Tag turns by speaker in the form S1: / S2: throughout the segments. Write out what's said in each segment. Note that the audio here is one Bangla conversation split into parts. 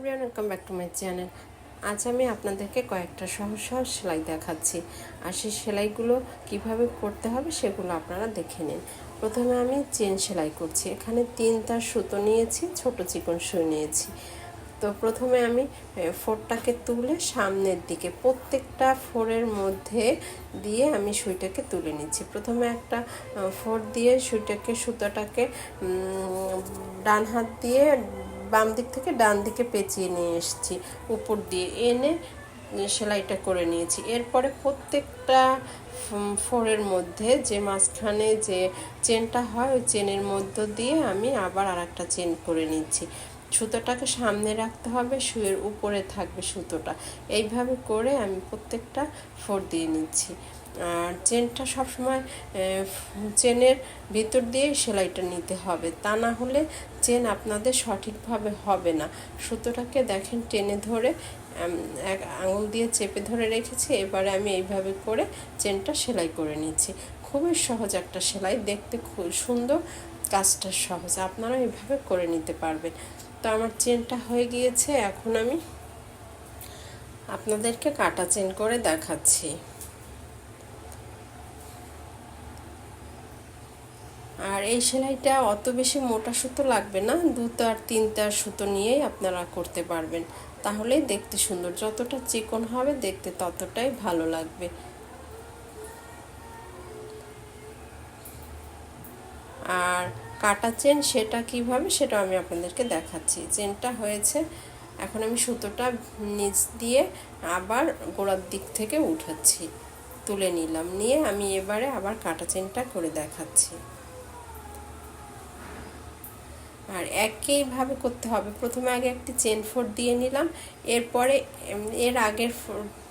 S1: Everyone welcome back to my channel আজ আমি আপনাদেরকে কয়েকটা সহজ সহজ সেলাই দেখাচ্ছি। আর সেই সেলাইগুলো কীভাবে করতে হবে সেগুলো আপনারা দেখে নিন। প্রথমে আমি চেন সেলাই করছি। এখানে তিনটা সুতো নিয়েছি, ছোট চিকন সুই নিয়েছি। তো প্রথমে আমি ফোরটাকে তুলে সামনের দিকে, প্রত্যেকটা ফোরের মধ্যে দিয়ে আমি সুইটাকে তুলে নিচ্ছি। প্রথমে একটা ফোর দিয়ে সুইটাকে, সুতোটাকে ডান হাত দিয়ে বাম দিক থেকে ডান দিকে পেঁচিয়ে নিয়ে এসেছি। উপর দিয়ে এনে সেলাইটা করে নিয়েছি। এরপরে প্রত্যেকটা ফোরের মধ্যে যে মাঝখানে যে চেনটা হয়, ওই চেনের মধ্য দিয়ে আমি আবার আর একটা চেন করে নিচ্ছি। সুতোটাকে সামনে রাখতে হবে, শুয়ের উপরে থাকবে সুতোটা। এইভাবে করে আমি প্রত্যেকটা ফোর দিয়ে নিচ্ছি। আর চেনটা সবসময় চেনের ভিতর দিয়ে সেলাইটা নিতে হবে। তা না হলে চেন আপনাদের সঠিকভাবে হবে না। সুতোটাকে দেখেন টেনে ধরে এক আঙুল দিয়ে চেপে ধরে রেখেছি। এবারে আমি এইভাবে করে চেনটা সেলাই করে নিচ্ছি। খুবই সহজ একটা সেলাই। দেখতে খুব সুন্দর, কাজটা সহজ। আপনারা এইভাবে করে নিতে পারবেন। তো আমার চেনটা হয়ে গিয়েছে। এখন আমি আপনাদেরকে কাটা চেন করে দেখাচ্ছি। আর এই সেলাইটা অত বেশি মোটা সুতো লাগবে না দু তার তিন তার সুতো নিয়েই আপনারা করতে পারবেন। তাহলেই দেখতে সুন্দর, যতটা চিকন হবে দেখতে ততটাই ভালো লাগবে। আর কাটা চেন, সেটা কীভাবে, সেটা আমি আপনাদেরকে দেখাচ্ছি। চেনটা হয়েছে, এখন আমি সুতোটা নিচ দিয়ে আবার গোড়ার দিক থেকে উঠাচ্ছি, তুলে নিলাম। নিয়ে আমি এবারে আবার কাটা চেনটা করে দেখাচ্ছি। আর একইভাবে করতে হবে। প্রথমে আগে একটি চেন ফোর দিয়ে নিলাম। এরপরে এর আগের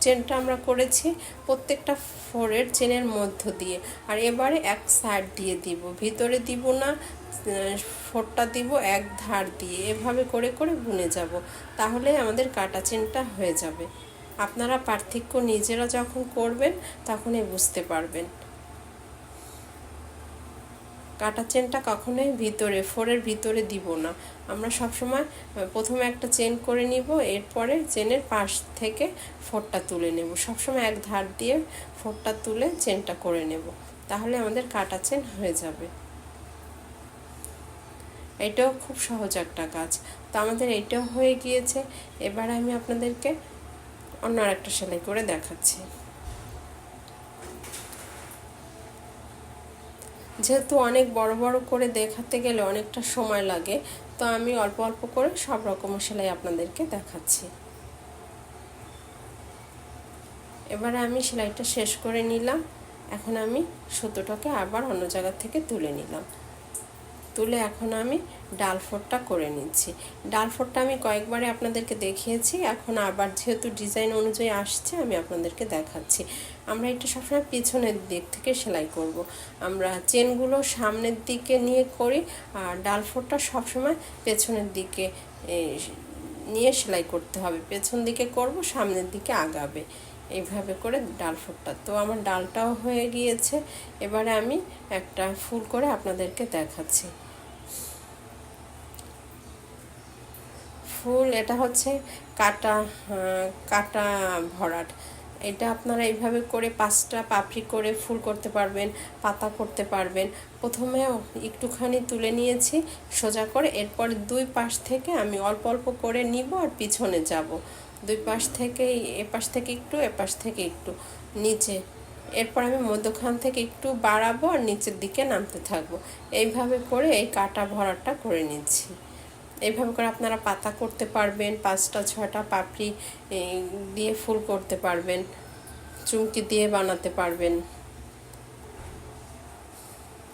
S1: চেনটা আমরা করেছি প্রত্যেকটা ফোরের চেনের মধ্য দিয়ে। আর এবারে এক সাইড দিয়ে দিব। ভিতরে দিব না ফোরটা দিব এক ধার দিয়ে। এভাবে করে করে বুনে যাব। তাহলে আমাদের কাটা চেনটা হয়ে যাবে। আপনারা পার্থক্য নিজেরা যখন করবেন, তখনই বুঝতে পারবেন। কাটা চেনটা কখনোই ভিতরে ফোরের ভিতরে দিব না। আমরা সবসময় আহ, প্রথমে একটা চেন করে নিব এরপরে চেনের পাশ থেকে ফোরটা তুলে নেব। সবসময় এক ধার দিয়ে ফোরটা তুলে চেনটা করে নেব। তাহলে আমাদের কাটা চেন হয়ে যাবে। এটাও খুব সহজ একটা কাজ। তো আমাদের এটাও হয়ে গিয়েছে। এবার আমি আপনাদেরকে অন্য একটা সেলাই করে দেখাচ্ছি। যেহেতু অনেক বড় বড় করে দেখাতে গেলে অনেকটা সময় লাগে, তো আমি অল্প অল্প করে সব রকমের সেলাই আপনাদেরকে দেখাচ্ছি। এবারে আমি সেলাইটা শেষ করে নিলাম। এখন আমি সুতোটাকে আবার অন্য জায়গা থেকে তুলে নিলাম। তুলে এখন আমি ডাল ফোরটা করে নিচ্ছি। ডাল ফোরটা আমি কয়েকবারে আপনাদেরকে দেখিয়েছি, এখন আবার যেহেতু ডিজাইন অনুযায়ী আসছে, আমি আপনাদেরকে দেখাচ্ছি। আমরা এটা সবসময় পিছনের দিক থেকে সেলাই করব। আমরা চেনগুলো সামনের দিকে নিয়ে করি আর ডাল ফোরটা সবসময় পেছনের দিকে নিয়ে সেলাই করতে হবে। পেছন দিকে করব, সামনের দিকে আগাবে। এইভাবে করে ডাল ফোরটা তো আমার ডালটাও হয়ে গিয়েছে। এবারে আমি একটা ফুল করে আপনাদেরকে দেখাচ্ছি। ফুল এটা হচ্ছে কাটা আহ, কাটা ভরাট। এটা আপনারা এইভাবে করে পাঁচটা পাপড়ি করে ফুল করতে পারবেন পাতা করতে পারবেন। প্রথমে একটুখানি তুলে নিয়েছি সোজা করে এরপর দুই পাশ থেকে আমি অল্প অল্প করে নিব আর পিছনে যাব। দুই পাশ থেকে এ পাশ থেকে একটু এ পাশ থেকে একটু নিচে। এরপর আমি মধ্যখান থেকে একটু বাড়াবো আর নিচের দিকে নামতে থাকব। এইভাবে করে এই কাটা ভরাটটা করে নিচ্ছি। এইভাবে করে আপনারা পাতা করতে পারবেন, পাঁচটা ছটা পাপড়ি দিয়ে ফুল করতে পারবেন, চুমকি দিয়ে বানাতে পারবেন।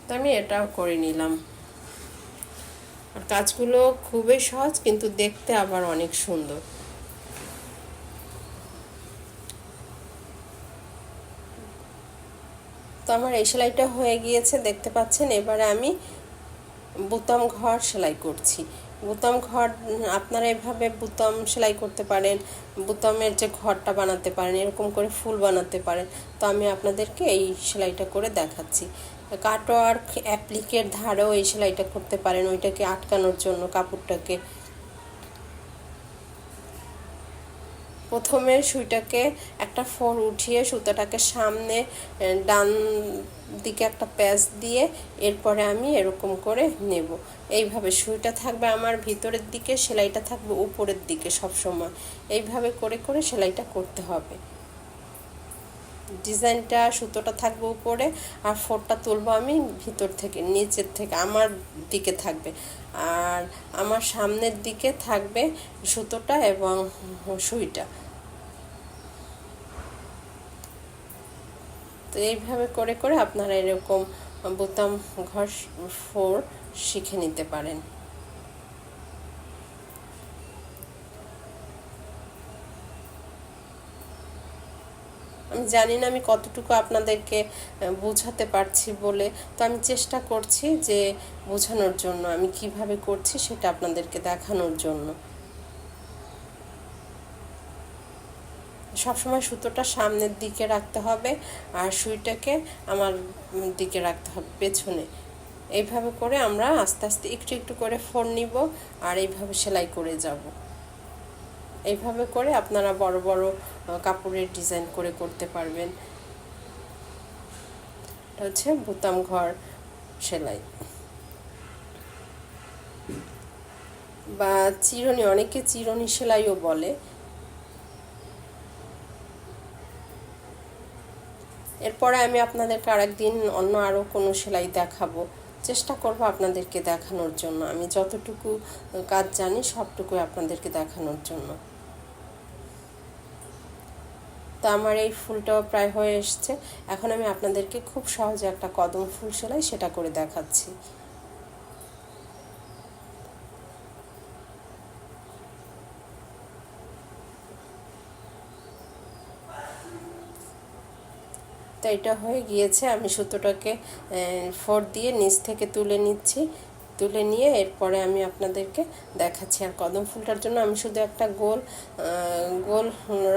S1: তো আমি এটাও করে নিলাম। আর কাজগুলো খুবই সহজ, কিন্তু দেখতে আবার অনেক সুন্দর। তো আমার এই সেলাইটা হয়ে গিয়েছে, দেখতে পাচ্ছেন? এবারে আমি বোতাম ঘর সেলাই করছি। বোতাম ঘর, আপনারা এভাবে বুতাম সেলাই করতে পারেন, বুতামের যে ঘরটা বানাতে পারেন, এরকম করে ফুল বানাতে পারেন। তো আমি আপনাদেরকে এই সেলাইটা করে দেখাচ্ছি। কাটওয়ার্ক অ্যাপ্লিকের ধারেও এই সেলাইটা করতে পারেন, ওইটাকে আটকানোর জন্য কাপড়টাকে। প্রথমে সুইটাকে একটা ফোর উঠিয়ে সুতাটাকে সামনে ডান দিকে একটা প্যাচ দিয়ে এরপরে আমি এরকম করে নেব। এইভাবে সুইটা থাকবে আমার ভিতরের দিকে, সেলাইটা থাকবে উপরের দিকে সব সময় এইভাবে করে করে সেলাইটা করতে হবে। ডিজাইনটা, সুতোটা থাকবে উপরে আর ফোরটা তুলবো আমি ভিতর থেকে, নিচের থেকে, আমার দিকে থাকবে। আর আমার সামনের দিকে থাকবে সুতোটা এবং সুইটা। তো এইভাবে করে করে আপনারা এরকম বোতাম ঘর ফোর শিখে নিতে পারেন। আমি জানি না আমি কতটুকু আপনাদেরকে বোঝাতে পারছি বলে, তো আমি চেষ্টা করছি যে বোঝানোর জন্য, আমি কীভাবে করছি সেটা আপনাদেরকে দেখানোর জন্য। সবসময় সুতোটা সামনের দিকে রাখতে হবে আর সুইটাকে আমার দিকে রাখতে হবে পেছনে। এইভাবে করে আমরা আস্তে আস্তে একটু একটু করে ফোন নিব আর এইভাবে সেলাই করে যাব। এইভাবে করে আপনারা বড় বড় কাপড়ের ডিজাইন করে করতে পারবেন। এটা হচ্ছে বোতাম ঘর সেলাই। বা চিরনি, অনেকে চিরনি সেলাইও বলে। এরপরে আমি আপনাদেরকে আরেকদিন অন্য আরও কোনো সেলাই দেখাবো। চেষ্টা করব আপনাদেরকে দেখানোর জন্য। আমি যতটুকু কাজ জানি সবটুকুই আপনাদেরকে দেখানোর জন্য। তো আমার এই ফুলটাও প্রায় হয়ে এসছে। এখন আমি আপনাদেরকে খুব সহজে একটা কদম ফুল সেলাই সেটা করে দেখাচ্ছি। তো এটা হয়ে গিয়েছে, আমি সুতোটাকে ফোর দিয়ে নিচ থেকে তুলে নিচ্ছি। তুলে নিয়ে এরপরে আমি আপনাদেরকে দেখাচ্ছি। আর কদম ফুলটার জন্য আমি শুধু একটা গোল গোল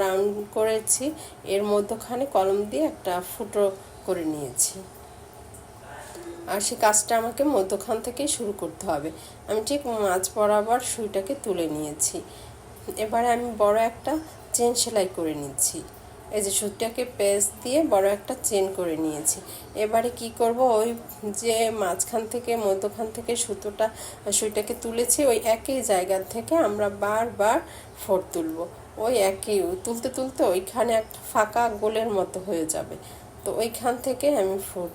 S1: রাউন্ড করেছি। এর মধ্যখানে কলম দিয়ে একটা ফুটো করে নিয়েছি। আর সেই কাজটা আমাকে মধ্যখান থেকেই শুরু করতে হবে। আমি ঠিক মাঝ বরাবর সুইটাকে তুলে নিয়েছি। এবারে আমি বড় একটা চেন সেলাই করে নিচ্ছি। এই যে সুইটাকে পেস দিয়ে বড় একটা চেন করে নিয়েছি। এবারে কি করব? ওই যে মাঝখান থেকে, মধ্যখান থেকে সুতোটা, সুইটাকে তুলেছি, ওই একই জায়গা থেকে আমরা বারবার ফোর তুলব। ওই একই, তুলতে তুলতে ওইখানে একটা ফাঁকা গোলের মতো হয়ে যাবে। তো ওইখান থেকে আমি ফোর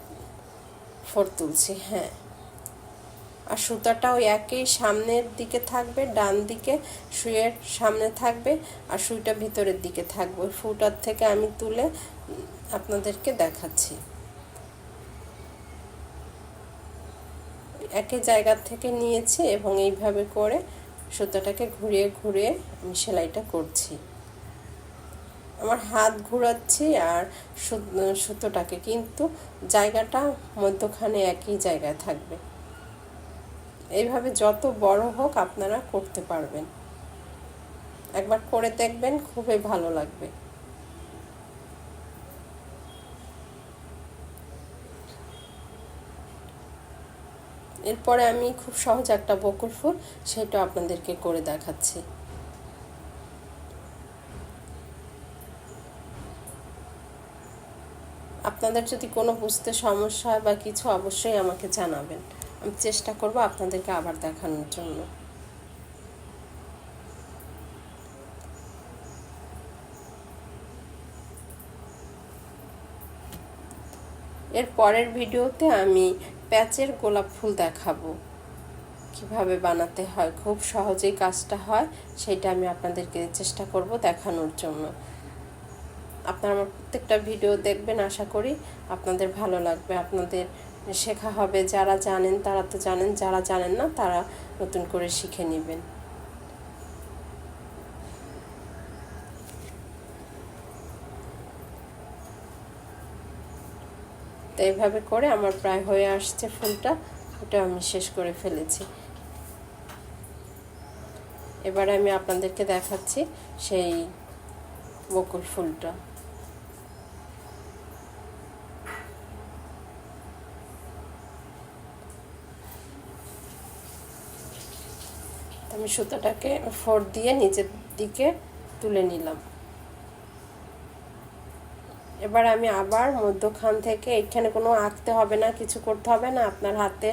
S1: ফোর তুলছি হ্যাঁ। আর সুতাটা ওই একই সামনের দিকে থাকবে, ডান দিকে সুইয়ের সামনে থাকবে আর সুইটা ভিতরের দিকে থাকবে। ফুটার থেকে আমি তুলে আপনাদেরকে দেখাচ্ছি। একই জায়গা থেকে নিয়েছি এবং এইভাবে করে সুতাটাকে ঘুরিয়ে ঘুরিয়ে আমি সেলাইটা করছি। আমার হাত ঘোরাচ্ছি আর সুতোটাকে কিন্তু জায়গাটা মধ্যখানে একই জায়গায় থাকবে। এইভাবে যত বড় হোক আপনারা করতে পারবেন। একবার করে দেখবেন, খুবই ভালো লাগবে। এরপরে আমি খুব সহজ একটা বকুল ফুল, সেটা আপনাদেরকে করে দেখাচ্ছি। আপনাদের যদি কোনো বুঝতে সমস্যা হয় বা কিছু, অবশ্যই আমাকে জানাবেন। আমি চেষ্টা করব আপনাদেরকে আবার দেখানোর জন্য। এর পরের ভিডিওতে আমি প্যাচের গোলাপ ফুল দেখাবো। কীভাবে বানাতে হয়, খুব সহজেই কাজটা হয়, সেটা আমি আপনাদেরকে চেষ্টা করব দেখানোর জন্য। আপনারা আমার প্রত্যেকটা ভিডিও দেখবেন, আশা করি আপনাদের ভালো লাগবে। আপনাদের শেখা হবে, যারা জানেন তারা তো জানেন, যারা জানেন না তারা নতুন করে শিখে নেবেন। তো এইভাবে করে আমার প্রায় হয়ে আসছে ফুলটা, ওটা আমি শেষ করে ফেলেছি। এবারে আমি আপনাদেরকে দেখাচ্ছি সেই বকুল ফুলটা। আমি সুতোটাকে ফোর দিয়ে নিচের দিকে তুলে নিলাম। এবার আমি আবার মধ্যখান থেকে এখানে কোনো আঁকতে হবে না, কিছু করতে হবে না, আপনার হাতে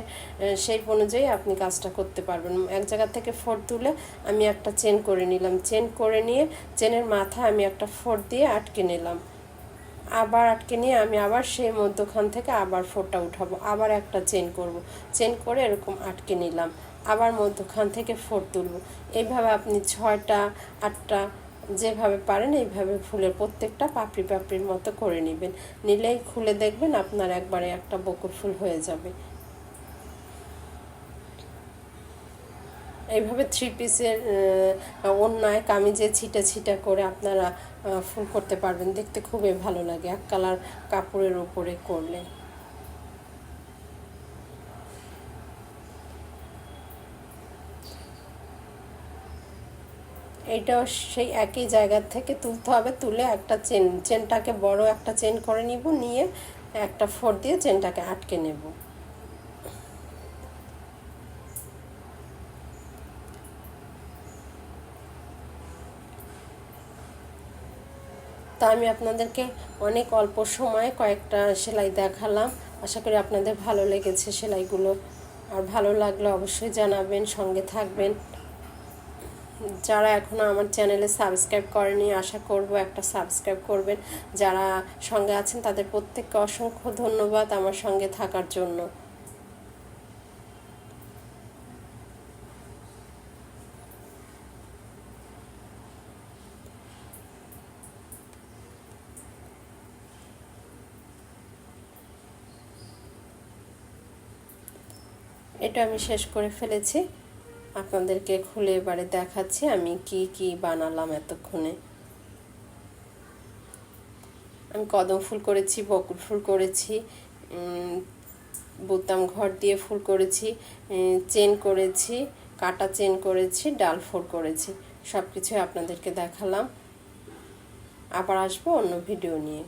S1: সেই অনুযায়ী আপনি কাজটা করতে পারবেন। এক জায়গা থেকে ফোর তুলে আমি একটা চেন করে নিলাম। চেন করে নিয়ে চেনের মাথা আমি একটা ফোর দিয়ে আটকে নিলাম। আবার আটকে নিয়ে আমি আবার সেই মধ্যখান থেকে আবার ফোরটা উঠাবো, আবার একটা চেন করব। চেন করে এরকম আটকে নিলাম, আবার মধ্যখান থেকে ফোর তুলব। এইভাবে আপনি ছয়টা, আটটা যেভাবে পারেন এইভাবে ফুলের প্রত্যেকটা পাপড়ি পাপড়ির মতো করে নেবেন। নিলেই খুলে দেখবেন আপনার একবারে একটা বকুল ফুল হয়ে যাবে। এইভাবে থ্রি পিসের অন্যায়, কামিজে ছিটা ছিটা করে আপনারা ফুল করতে পারবেন। দেখতে খুবই ভালো লাগে। এক কালার কাপড়ের উপরে করলে। এইটাও সেই একই জায়গা থেকে তুলতে হবে। তুলে একটা চেন, চেনটাকে বড় একটা চেন করে নিব, নিয়ে একটা ফোর দিয়ে চেনটাকে আটকে নেব। তা আমি আপনাদেরকে অনেক অল্প সময়ে কয়েকটা সেলাই দেখালাম। আশা করি আপনাদের ভালো লেগেছে সেলাইগুলো। আর ভালো লাগলে অবশ্যই জানাবেন, সঙ্গে থাকবেন। যারা এখনও আমার চ্যানেলে সাবস্ক্রাইব করেনি, আশা করব একটা সাবস্ক্রাইব করবেন। যারা সঙ্গে আছেন, তাদের প্রত্যেককে অসংখ্য ধন্যবাদ আমার সঙ্গে থাকার জন্য। এটা আমি শেষ করে ফেলেছি। আপনাদেরকে খুলে এবারে দেখাচ্ছি আমি কি কি বানালাম এতক্ষণে। আমি কদম ফুল করেছি, বকুল ফুল করেছি বোতাম ঘর দিয়ে ফুল করেছি চেন করেছি, কাটা চেন করেছি, ডাল ফুল করেছি। সব কিছুই আপনাদেরকে দেখালাম। আবার আসব অন্য ভিডিও নিয়ে।